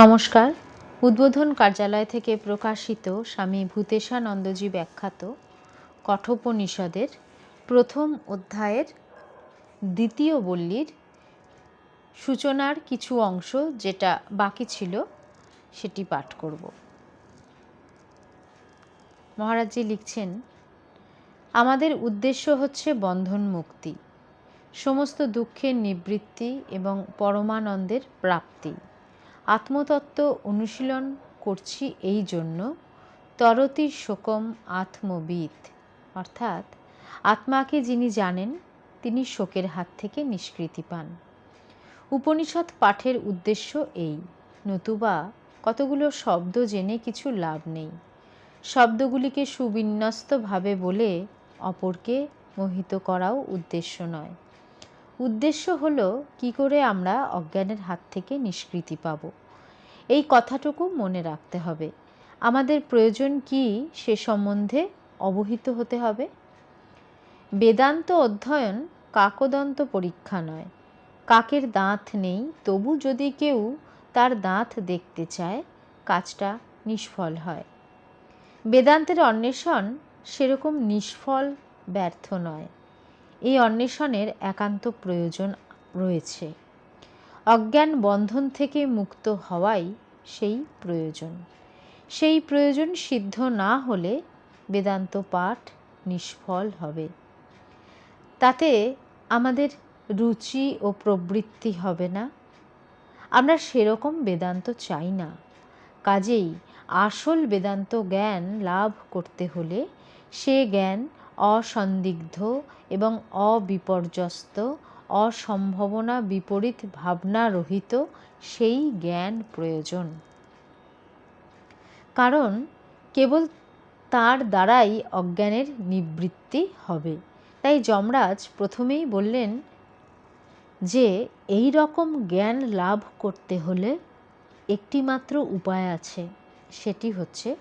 নমস্কার। উদ্বোধন কার্যালয় থেকে প্রকাশিত স্বামী ভূতেশানন্দজি ব্যাখ্যাত কঠোপনিষদের প্রথম অধ্যায়ের দ্বিতীয় বল্লীর সূচনার কিছু অংশ যেটা বাকি ছিল সেটি পাঠ করব। মহারাজজি লিখছেন, আমাদের উদ্দেশ্য হচ্ছে বন্ধন মুক্তি, সমস্ত দুঃখের নিবৃত্তি এবং পরমানন্দের প্রাপ্তি। আত্মতত্ত্ব অনুশীলন করছি এই জন্য। তরতি শোকম আত্মবিদ অর্থাৎ, আত্মাকে যিনি জানেন, তিনি শোকের হাত থেকে নিষ্কৃতি পান। উপনিষদ পাঠের উদ্দেশ্য এই। নতুবা কতগুলো শব্দ জেনে কিছু লাভ নেই। শব্দগুলিকে সুবিন্যস্তভাবে বলে অপরকে মোহিত করাও উদ্দেশ্য নয়। উদ্দেশ্য হলো কি করে আমরা অজ্ঞানের হাত থেকে নিষ্কৃতি পাব। এই কথাটুকু মনে রাখতে হবে। আমাদের প্রয়োজন কি সে সম্বন্ধে অবহিত হতে হবে? বেদান্ত অধ্যয়ন কাকদন্ত পরীক্ষা নয়। কাকের দাঁত নেই, তবু যদি কেউ তার দাঁত দেখতে চায়, কাজটা নিষ্ফল হয়। বেদান্তের অন্বেষণ সেরকম নিষ্ফল ব্যর্থ নয়। এই অন্বেষণের একান্ত প্রয়োজন রয়েছে। অজ্ঞান বন্ধন থেকে মুক্ত হওয়াই সেই প্রয়োজন। সেই প্রয়োজন সিদ্ধ না হলে বেদান্ত পাঠ নিষ্ফল হবে। তাতে আমাদের রুচি ও প্রবৃত্তি হবে না। আমরা সেরকম বেদান্ত চাই না। কাজেই আসল বেদান্ত জ্ঞান লাভ করতে হলে সে জ্ঞান অসন্দিগ্ধ এবং অবিপর্যস্ত, অসম্ভাবনা বিপরীত ভাবনা রহিত সেই জ্ঞান প্রয়োজন। কারণ কেবল তার দ্বারাই অজ্ঞানের নিবৃত্তি হবে। তাই যমরাজ প্রথমেই বললেন যে, এই রকম জ্ঞান লাভ করতে হলে একটিমাত্র উপায় আছে। সেটি হচ্ছে,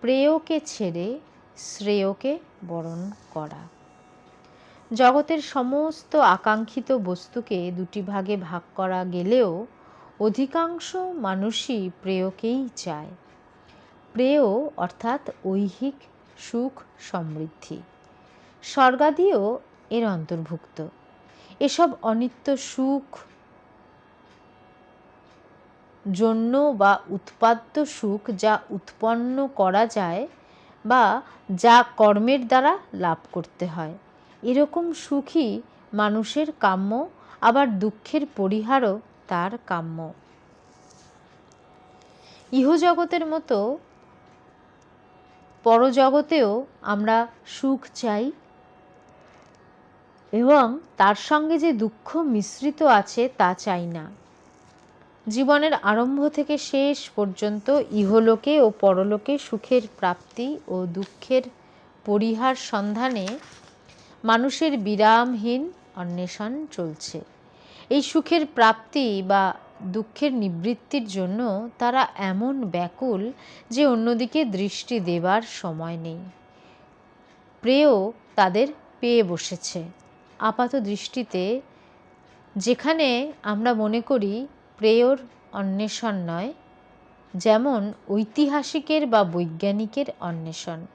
প্রেয়কে ছেড়ে শ্রেয়কে বরণ করা। জগতের সমস্ত আকাঙ্ক্ষিত বস্তুকে দুটি ভাগে ভাগ করা গেলেও অধিকাংশ মানুষই প্রেয়কেই চায়। প্রেয় অর্থাৎ ঐহিক সুখ সমৃদ্ধি। স্বর্গাদিও এর অন্তর্ভুক্ত। এসব অনিত্য সুখ জন্য বা উৎপাদ্য সুখ যা উৎপন্ন করা যায় বা যা কর্মের দ্বারা লাভ করতে হয়। এরকম সুখই মানুষের কাম্য, আবার দুঃখের পরিহারও তার কাম্য। ইহজগতের মতো পরজগতেও আমরা সুখ চাই এবং তার সঙ্গে যে দুঃখ মিশ্রিত আছে তা চাই না। জীবনের আরম্ভ থেকে শেষ পর্যন্ত ইহলোকে ও পরলোকে সুখের প্রাপ্তি ও দুঃখের পরিহার সন্ধানে মানুষের বিরামহীন অন্বেষণ চলছে। এই সুখের প্রাপ্তি বা দুঃখের নিবৃত্তির জন্য তারা এমন ব্যাকুল যে অন্যদিকে দৃষ্টি দেবার সময় নেই। প্রেয় তাদের পেয়ে বসেছে। আপাত দৃষ্টিতে যেখানে আমরা মনে করি প্রেয়র অন্বেষণ নয়, যেমন ঐতিহাসিকের বা বৈজ্ঞানিকের অন্বেষণ।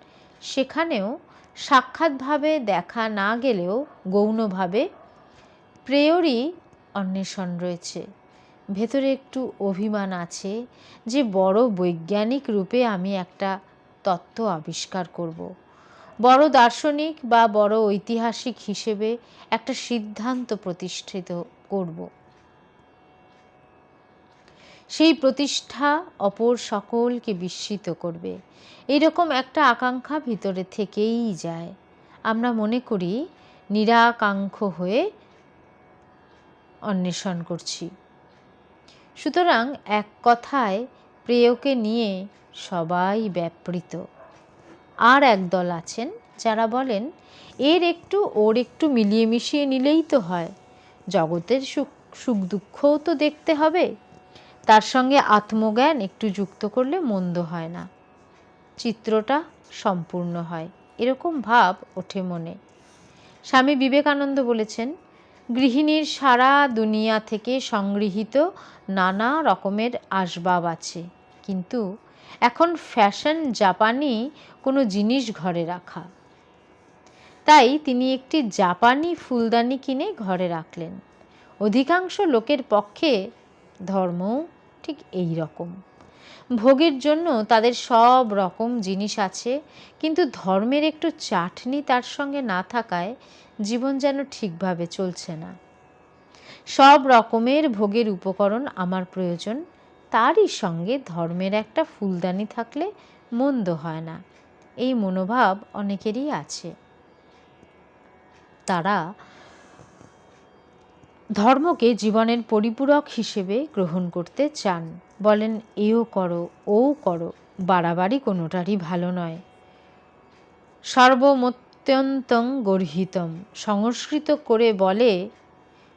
সেখানেও সাক্ষাৎভাবে দেখা না গেলেও গৌণভাবে প্রেয়রই অন্বেষণ রয়েছে। ভেতরে একটু অভিমান আছে যে বড় বৈজ্ঞানিক রূপে আমি একটা তত্ত্ব আবিষ্কার করব। বড় দার্শনিক বা বড় ঐতিহাসিক হিসেবে একটা সিদ্ধান্ত প্রতিষ্ঠিত করব। সেই প্রতিষ্ঠা অপর সকলকে বিস্মিত করবে। এইরকম একটা আকাঙ্ক্ষা ভিতরে থেকেই যায়। আমরা মনে করি, নিরাকাঙ্ক্ষ হয়ে অন্বেষণ করছি। সুতরাং এক কথায়, প্রেয়কে নিয়ে সবাই ব্যাপৃত। আর একদল আছেন যারা বলেন, এর একটু, ওর একটু মিলিয়ে মিশিয়ে নিলেই তো হয়। জগতের সুখ সুখ দুঃখও তো দেখতে হবে। তার সঙ্গে আত্মজ্ঞান একটু যুক্ত করলে মন্দ হয় না। চিত্রটা সম্পূর্ণ হয়। এরকম ভাব ওঠে মনে। স্বামী বিবেকানন্দ বলেছেন, গৃহিণীর সারা দুনিয়া থেকে সংগৃহীত নানা রকমের আসবাব আছে। কিন্তু এখন ফ্যাশন জাপানি কোনো জিনিস ঘরে রাখা। তাই তিনি একটি জাপানি ফুলদানি কিনে ঘরে রাখলেন। অধিকাংশ লোকের পক্ষে ধর্ম ঠিক এই রকম। ভোগের জন্য তাদের সব রকম জিনিস আছে, কিন্তু ধর্মের একটু চাটনি তার সঙ্গে না থাকায় জীবন যেন ঠিকভাবে চলছে না। সব রকমের ভোগের উপকরণ আমার প্রয়োজন, তারই সঙ্গে ধর্মের একটা ফুলদানি থাকলে মন্দ হয় না, এই মনোভাব অনেকেরই আছে। তারা ধর্মকে জীবনের পরিপূরক হিসেবে গ্রহণ করতে চান। বলেন, এও করো ও করো, বাড়াবাড়ি কোনোটারই ভালো নয়। সর্বমত্যন্তং গর্হিতম। সংস্কৃত করে বলে,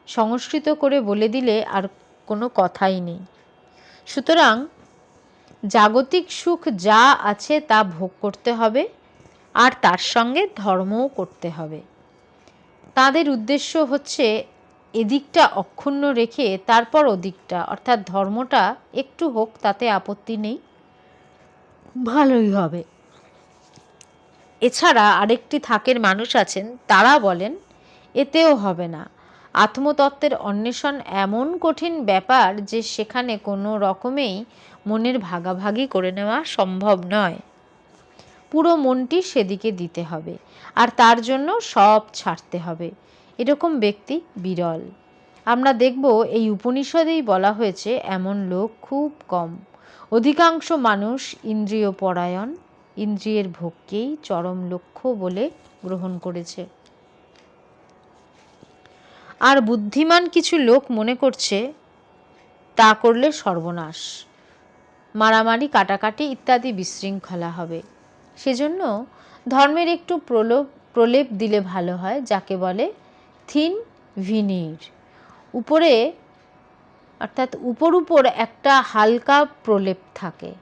সংস্কৃত করে বলে দিলে আর কোনো কথাই নেই। সুতরাং, জাগতিক সুখ যা আছে তা ভোগ করতে হবে, আর তার সঙ্গে ধর্মও করতে হবে। তাদের উদ্দেশ্য হচ্ছে এদিকটা অক্ষুণ্ণ রেখে তারপর ওদিকটা অর্থাৎ ধর্মটা একটু হোক তাতে আপত্তি নেই। ভালোই হবে। এছাড়া আরেকটি থাকের মানুষ আছেন তারা বলেন এতেও হবে না। আত্মতত্ত্বের অন্বেষণ এমন কঠিন ব্যাপার যে সেখানে কোনো রকমেই মনের ভাগাভাগি করে নেওয়া সম্ভব নয়। পুরো মনটি সেদিকে দিতে হবে আর তার জন্য সব ছাড়তে হবে। এরকম ব্যক্তি বিরল। আমরা দেখব এই উপনিষদেই বলা হয়েছে, এমন লোক খুব কম। অধিকাংশ মানুষ ইন্দ্রিয় পরায়ণ ইন্দ্রিয়ের ভোগকেই চরম লক্ষ্য বলে গ্রহণ করেছে। আর বুদ্ধিমান কিছু লোক মনে করছে, তা করলে সর্বনাশ, মারামারি, কাটাকাটি ইত্যাদি বিশৃঙ্খলা হবে। সেজন্য ধর্মের একটু প্রলোভ, প্রলেপ দিলে ভালো হয়, যাকে বলে থিন ভিনির। উপরে, অর্থাৎ উপর উপর একটা হালকা প্রলেপ থাকে।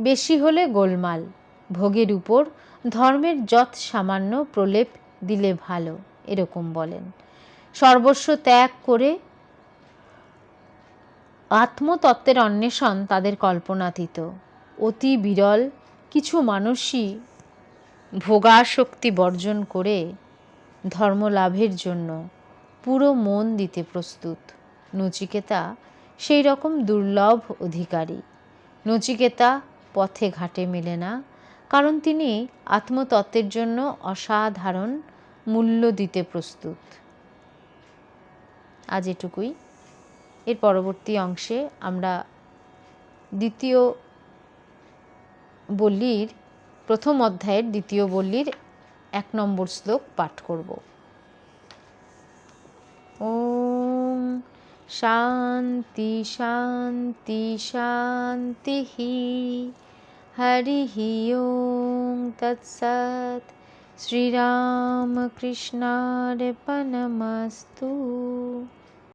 বেশি হলে গোলমাল, ভোগের উপর ধর্মের যৎ সামান্য প্রলেপ দিলে ভালো, এরকম বলেন। সর্বস্ব ত্যাগ করে আত্মতত্ত্বের অন্বেষণ তাদের কল্পনাতীত। অতি বিরল, কিছু মানুষই ভোগাসক্তি বর্জন করে ধর্ম লাভের জন্য পুরো মন দিতে প্রস্তুত। নচিকেতা সেই রকম দুর্লভ অধিকারী। নচিকেতা পথে ঘাটে মেলে না, কারণ তিনি আত্মতত্ত্বের জন্য অসাধারণ মূল্য দিতে প্রস্তুত। আজ এটুকুই। এর পরবর্তী অংশে আমরা দ্বিতীয় বল্লীর, প্রথম অধ্যায়ের দ্বিতীয় বল্লীর এক নম্বর শ্লোক পাঠ করব। ওম শান্তি শান্তি শান্তি হরি ওম তৎসৎ। শ্রীরামকৃষ্ণার্পণমস্তু।